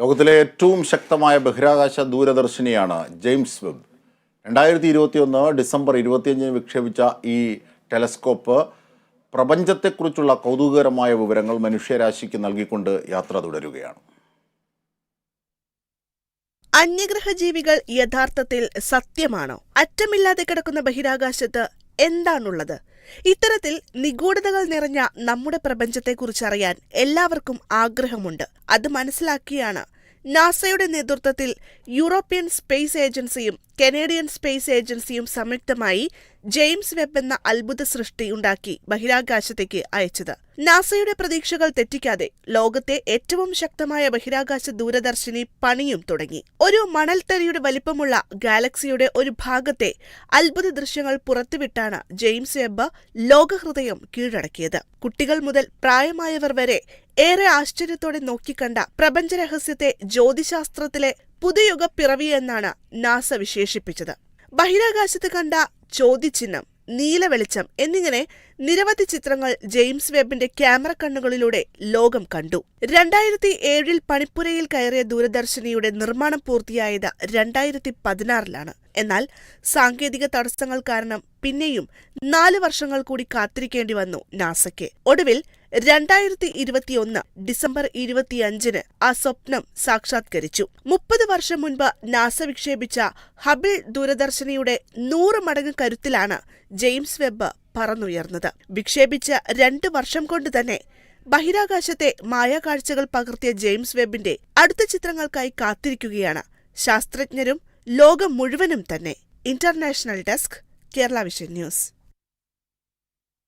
ലോകത്തിലെ ഏറ്റവും ശക്തമായ ബഹിരാകാശ ദൂരദർശിനിയാണ് ജെയിംസ് വെബ്. രണ്ടായിരത്തി ഇരുപത്തിയൊന്ന് ഡിസംബർ ഇരുപത്തിയഞ്ചിന് വിക്ഷേപിച്ച ഈ ടെലസ്കോപ്പ് പ്രപഞ്ചത്തെക്കുറിച്ചുള്ള കൗതുകകരമായ വിവരങ്ങൾ മനുഷ്യരാശിക്ക് നൽകിക്കൊണ്ട് യാത്ര തുടരുകയാണ്. അന്യഗ്രഹ ജീവികൾ യഥാർത്ഥത്തിൽ സത്യമാണോ? അറ്റമില്ലാതെ കിടക്കുന്ന ബഹിരാകാശത്ത് എന്താണുള്ളത്? ഇത്തരത്തിൽ നിഗൂഢതകൾ നിറഞ്ഞ നമ്മുടെ പ്രപഞ്ചത്തെക്കുറിച്ചറിയാൻ എല്ലാവർക്കും ആഗ്രഹമുണ്ട്. അത് മനസ്സിലാക്കിയാണ് നാസയുടെ നേതൃത്വത്തിൽ യൂറോപ്യൻ സ്പേസ് ഏജൻസിയും കനേഡിയൻ സ്പേസ് ഏജൻസിയും സംയുക്തമായി ജെയിംസ് വെബ് എന്ന അത്ഭുത സൃഷ്ടി ഉണ്ടാക്കി ബഹിരാകാശത്തേക്ക് അയച്ചത്. നാസയുടെ പ്രതീക്ഷകൾ തെറ്റിക്കാതെ ലോകത്തെ ഏറ്റവും ശക്തമായ ബഹിരാകാശ ദൂരദർശിനി പണിയും തുടങ്ങി. ഒരു മണൽത്തരിയുടെ വലിപ്പമുള്ള ഗാലക്സിയുടെ ഒരു ഭാഗത്തെ അത്ഭുത ദൃശ്യങ്ങൾ പുറത്തുവിട്ടാണ് ജെയിംസ് വെബ് ലോകഹൃദയം കീഴടക്കിയത്. കുട്ടികൾ മുതൽ പ്രായമായവർ വരെ ഏറെ ആശ്ചര്യത്തോടെ നോക്കിക്കണ്ട പ്രപഞ്ചരഹസ്യത്തെ ജ്യോതിശാസ്ത്രത്തിലെ പുതുയുഗ പിറവി എന്നാണ് നാസ വിശേഷിപ്പിച്ചത്. ബഹിരാകാശത്ത് കണ്ട ചോദ്യചിഹ്നം നീലവെളിച്ചം എന്നിങ്ങനെ നിരവധി ചിത്രങ്ങൾ ജെയിംസ് വെബിന്റെ ക്യാമറ കണ്ണുകളിലൂടെ ലോകം കണ്ടു. രണ്ടായിരത്തി ഏഴിൽ പണിപ്പുരയിൽ കയറിയ ദൂരദർശിനിയുടെ നിർമ്മാണം പൂർത്തിയായത് രണ്ടായിരത്തി പതിനാറിലാണ് എന്നാൽ സാങ്കേതിക തടസ്സങ്ങൾ കാരണം പിന്നെയും നാല് വർഷങ്ങൾ കൂടി കാത്തിരിക്കേണ്ടി വന്നു നാസയ്ക്ക്. ഒടുവിൽ രണ്ടായിരത്തി ഇരുപത്തിയൊന്ന് ഡിസംബർ ഇരുപത്തിയഞ്ചിന് ആ സ്വപ്നം സാക്ഷാത്കരിച്ചു. മുപ്പത് വർഷം മുൻപ് നാസ വിക്ഷേപിച്ച ഹബിൾ ദൂരദർശിനിയുടെ നൂറ് മടങ്ങ് കരുത്തിലാണ് ജെയിംസ് വെബ് പറന്നുയർന്നത്. വിക്ഷേപിച്ച രണ്ട് വർഷം കൊണ്ട് തന്നെ ബഹിരാകാശത്തെ മായാകാഴ്ചകൾ പകർത്തിയ ജെയിംസ് വെബിന്റെ അടുത്ത ചിത്രങ്ങൾക്കായി കാത്തിരിക്കുകയാണ് ശാസ്ത്രജ്ഞരും ലോകം മുഴുവനും തന്നെ. International desk Kerala Vision news.